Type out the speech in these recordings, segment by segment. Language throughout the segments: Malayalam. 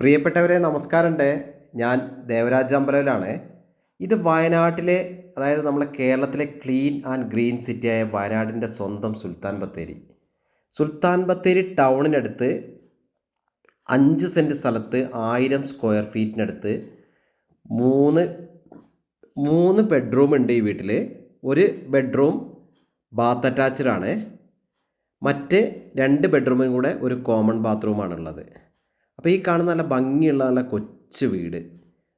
പ്രിയപ്പെട്ടവരെ നമസ്കാരമുണ്ട്. ഞാൻ ദേവരാജ് അമ്പലവിലാണ്. ഇത് വയനാട്ടിലെ അതായത് നമ്മളെ കേരളത്തിലെ ക്ലീൻ ആൻഡ് ഗ്രീൻ സിറ്റിയായ വയനാടിന്റെ സ്വന്തം സുൽത്താൻ ബത്തേരി. സുൽത്താൻ ബത്തേരി ടൗണിനടുത്ത് അഞ്ച് സെന്റ് സ്ഥലത്ത് ആയിരം സ്ക്വയർ ഫീറ്റിനടുത്ത് മൂന്ന് മൂന്ന് ബെഡ്റൂം ഉണ്ട് ഈ വീട്ടിൽ ഒരു ബെഡ്റൂം ബാത്ത് അറ്റാച്ച്ഡ് ആണ്. മറ്റ് രണ്ട് ബെഡ്റൂമിനും കൂടെ ഒരു കോമൺ ബാത്റൂമാണുള്ളത് അപ്പോൾ ഈ കാണുന്ന നല്ല ഭംഗിയുള്ള നല്ല കൊച്ചു വീട്.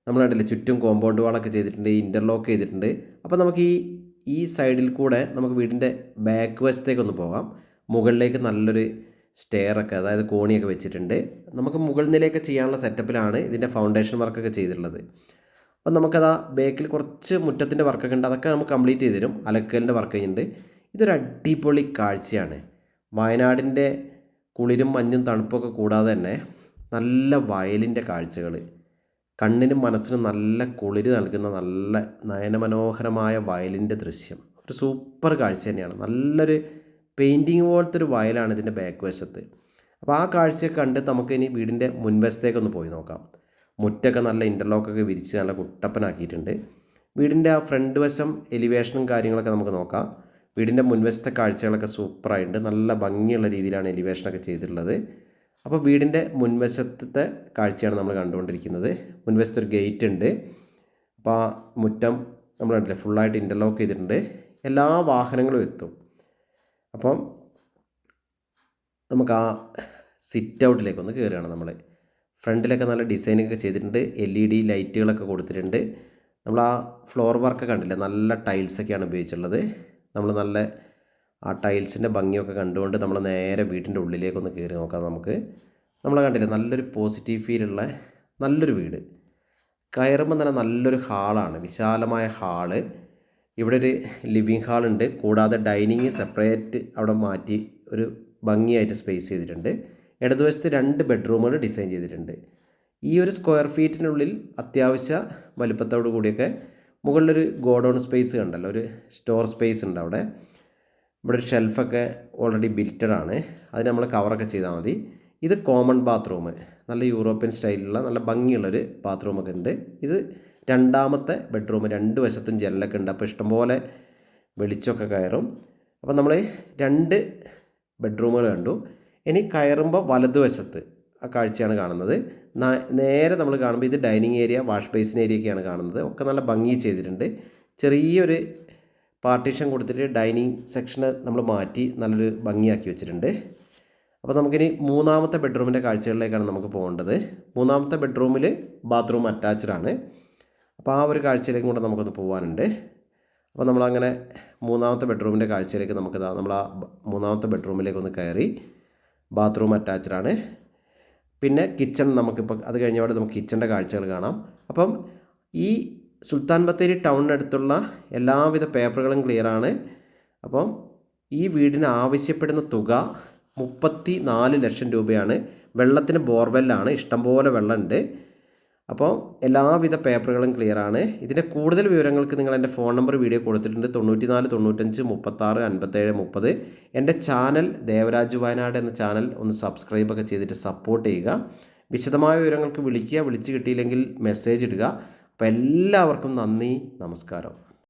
നമ്മൾ കണ്ടില്ലേ ചുറ്റും കോമ്പൗണ്ട് വാളൊക്കെ ചെയ്തിട്ടുണ്ട് ഇന്റർലോക്ക് ചെയ്തിട്ടുണ്ട്. അപ്പോൾ നമുക്ക് ഈ ഈ സൈഡിൽ കൂടെ നമുക്ക് വീടിന്റെ ബാക്ക് വശത്തേക്കൊന്ന് പോകാം. മുകളിലേക്ക് നല്ലൊരു സ്റ്റെയറൊക്കെ അതായത് കോണിയൊക്കെ വെച്ചിട്ടുണ്ട്. നമുക്ക് മുകൾ നിലയൊക്കെ ചെയ്യാനുള്ള സെറ്റപ്പിലാണ് ഇതിന്റെ ഫൗണ്ടേഷൻ വർക്കൊക്കെ ചെയ്തിട്ടുള്ളത്. അപ്പം നമുക്കതാ ബാക്കിൽ കുറച്ച് മുറ്റത്തിന്റെ വർക്കൊക്കെ ഉണ്ട്. അതൊക്കെ നമുക്ക് കംപ്ലീറ്റ് ചെയ്ത് തരും. അലക്കലിന്റെ വർക്ക് ചെയ്യുന്നുണ്ട് ഇതൊരു അടിപൊളി കാഴ്ചയാണ്. വയനാടിന്റെ കുളിരും മഞ്ഞും തണുപ്പൊക്കെ കൂടാതെ തന്നെ നല്ല വയലിന്റെ കാഴ്ചകൾ. കണ്ണിനും മനസ്സിനും നല്ല കുളിര് നൽകുന്ന നല്ല നയനമനോഹരമായ വയലിന്റെ ദൃശ്യം. ഒരു സൂപ്പർ കാഴ്ച തന്നെയാണ്. നല്ലൊരു പെയിന്റിങ് പോലത്തെ ഒരു വയലാണ് ഇതിന്റെ ബാക്ക് വശത്ത് അപ്പോൾ ആ കാഴ്ചയൊക്കെ കണ്ട് നമുക്ക് ഇനി വീടിന്റെ മുൻവശത്തേക്കൊന്ന് പോയി നോക്കാം. മുറ്റൊക്കെ നല്ല ഇന്റർലോക്കൊക്കെ വിരിച്ച് നല്ല കുട്ടപ്പനാക്കിയിട്ടുണ്ട്. വീടിന്റെ ആ ഫ്രണ്ട് വശം എലിവേഷനും കാര്യങ്ങളൊക്കെ നമുക്ക് നോക്കാം. വീടിന്റെ മുൻവശത്തെ കാഴ്ചകളൊക്കെ സൂപ്പറായിട്ടുണ്ട്. നല്ല ഭംഗിയുള്ള രീതിയിലാണ് എലിവേഷനൊക്കെ ചെയ്തിട്ടുള്ളത്. അപ്പോൾ വീടിന്റെ മുൻവശത്തെ കാഴ്ചയാണ് നമ്മൾ കണ്ടുകൊണ്ടിരിക്കുന്നത്. മുൻവശത്തൊരു ഗേറ്റ് ഉണ്ട്. അപ്പോൾ ആ മുറ്റം നമ്മൾ കണ്ടില്ലേ ഫുള്ളായിട്ട് ഇന്റർലോക്ക് ചെയ്തിട്ടുണ്ട്. എല്ലാ വാഹനങ്ങളും എത്തും. അപ്പം നമുക്ക് ആ സിറ്റ് ഔട്ടിലേക്ക് ഒന്ന് കയറുകയാണ് നമ്മൾ ഫ്രണ്ടിലൊക്കെ നല്ല ഡിസൈനൊക്കെ ചെയ്തിട്ടുണ്ട്. എൽ ഇ ഡി ലൈറ്റുകളൊക്കെ കൊടുത്തിട്ടുണ്ട്. നമ്മൾ ആ ഫ്ലോർ വർക്ക് കണ്ടില്ലേ നല്ല ടൈൽസൊക്കെയാണ് ഉപയോഗിച്ചിട്ടുള്ളത്. നമ്മൾ നല്ല ആ ടൈൽസിന്റെ ഭംഗിയൊക്കെ കണ്ടുകൊണ്ട് നമ്മൾ നേരെ വീട്ടിന്റെ ഉള്ളിലേക്കൊന്ന് കയറി നോക്കാം നമുക്ക്. നമ്മൾ കണ്ടില്ലേ നല്ലൊരു പോസിറ്റീവ് ഫീലുള്ള നല്ലൊരു വീട്. കയറുമ്പോൾ തന്നെ നല്ലൊരു ഹാളാണ് വിശാലമായ ഹാൾ ഇവിടെ ഒരു ലിവിങ് ഹാളുണ്ട് കൂടാതെ ഡൈനിങ് സെപ്പറേറ്റ് അവിടെ മാറ്റി ഒരു ഭംഗിയായിട്ട് സ്പേസ് ചെയ്തിട്ടുണ്ട്. ഇടതുവശത്ത് രണ്ട് ബെഡ്റൂമുകൾ ഡിസൈൻ ചെയ്തിട്ടുണ്ട്. ഈ ഒരു സ്ക്വയർ ഫീറ്റിനുള്ളിൽ അത്യാവശ്യ വലിപ്പത്തോടു കൂടിയൊക്കെ മുകളിലൊരു ഗോഡൗൺ സ്പേസ് കണ്ടല്ലോ ഒരു സ്റ്റോർ സ്പേസ് ഉണ്ട് അവിടെ. ഇവിടെ ഒരു ഷെൽഫൊക്കെ ഓൾറെഡി ബിൽറ്റഡ് ആണ് അത് നമ്മൾ കവറൊക്കെ ചെയ്താൽ മതി. ഇത് കോമൺ ബാത്റൂം നല്ല യൂറോപ്യൻ സ്റ്റൈലിലുള്ള നല്ല ഭംഗിയുള്ളൊരു ബാത്റൂമൊക്കെ ഉണ്ട്. ഇത് രണ്ടാമത്തെ ബെഡ്റൂം രണ്ട് വശത്തും ജനലൊക്കെ ഉണ്ട്. അപ്പോൾ ഇഷ്ടംപോലെ വെളിച്ചമൊക്കെ കയറും. അപ്പോൾ നമ്മൾ രണ്ട് ബെഡ്റൂമുകൾ കണ്ടു. ഇനി കയറുമ്പോൾ വലതുവശത്ത് ആ കാഴ്ചയാണ് കാണുന്നത്. നേരെ നമ്മൾ കാണുമ്പോൾ ഇത് dining area wash basin area ഒക്കെയാണ് കാണുന്നത്. ഒക്കെ നല്ല ഭംഗി ചെയ്തിട്ടുണ്ട്. ചെറിയൊരു പാർട്ടീഷൻ കൊടുത്തിട്ട് ഡൈനിങ് സെക്ഷന് നമ്മൾ മാറ്റി നല്ലൊരു ഭംഗിയാക്കി വെച്ചിട്ടുണ്ട്. അപ്പോൾ നമുക്കിനി മൂന്നാമത്തെ ബെഡ്റൂമിന്റെ കാഴ്ചകളിലേക്കാണ് നമുക്ക് പോകേണ്ടത്. മൂന്നാമത്തെ ബെഡ്റൂമിൽ ബാത്റൂം അറ്റാച്ച്ഡ് ആണ്. അപ്പോൾ ആ ഒരു കാഴ്ചയിലേക്കും കൂടെ നമുക്കൊന്ന് പോകാനുണ്ട്. അപ്പോൾ നമ്മളങ്ങനെ മൂന്നാമത്തെ ബെഡ്റൂമിന്റെ കാഴ്ചയിലേക്ക് നമുക്ക് നമ്മൾ ആ മൂന്നാമത്തെ ബെഡ്റൂമിലേക്ക് ഒന്ന് കയറി ബാത്റൂം അറ്റാച്ച്ഡ് ആണ്. പിന്നെ കിച്ചൺ നമുക്കിപ്പോൾ അത് കഴിഞ്ഞപാട് നമുക്ക് കിച്ചന്റെ കാഴ്ചകൾ കാണാം. അപ്പം ഈ സുൽത്താൻ ബത്തേരി ടൗണിനടുത്തുള്ള എല്ലാവിധ പേപ്പറുകളും ക്ലിയറാണ്. അപ്പം ഈ വീടിന് ആവശ്യപ്പെടുന്ന തുക മുപ്പത്തി നാല് ലക്ഷം രൂപയാണ്. വെള്ളത്തിന് ബോർവെല്ലാണ്. ഇഷ്ടംപോലെ വെള്ളമുണ്ട്. അപ്പോൾ എല്ലാവിധ പേപ്പറുകളും ക്ലിയറാണ്. ഇതിന്റെ കൂടുതൽ വിവരങ്ങൾക്ക് നിങ്ങൾ എന്റെ ഫോൺ നമ്പർ വീഡിയോ കൊടുത്തിട്ടുണ്ട്. തൊണ്ണൂറ്റി നാല് തൊണ്ണൂറ്റഞ്ച് മുപ്പത്താറ് അൻപത്തേഴ് മുപ്പത്. എന്റെ ചാനൽ ദേവരാജ് വയനാട് എന്ന ചാനൽ ഒന്ന് സബ്സ്ക്രൈബൊക്കെ ചെയ്തിട്ട് സപ്പോർട്ട് ചെയ്യുക. വിശദമായ വിവരങ്ങൾക്ക് വിളിക്കുക. വിളിച്ച് കിട്ടിയില്ലെങ്കിൽ മെസ്സേജ് ഇടുക. അപ്പോൾ എല്ലാവർക്കും നന്ദി നമസ്കാരം.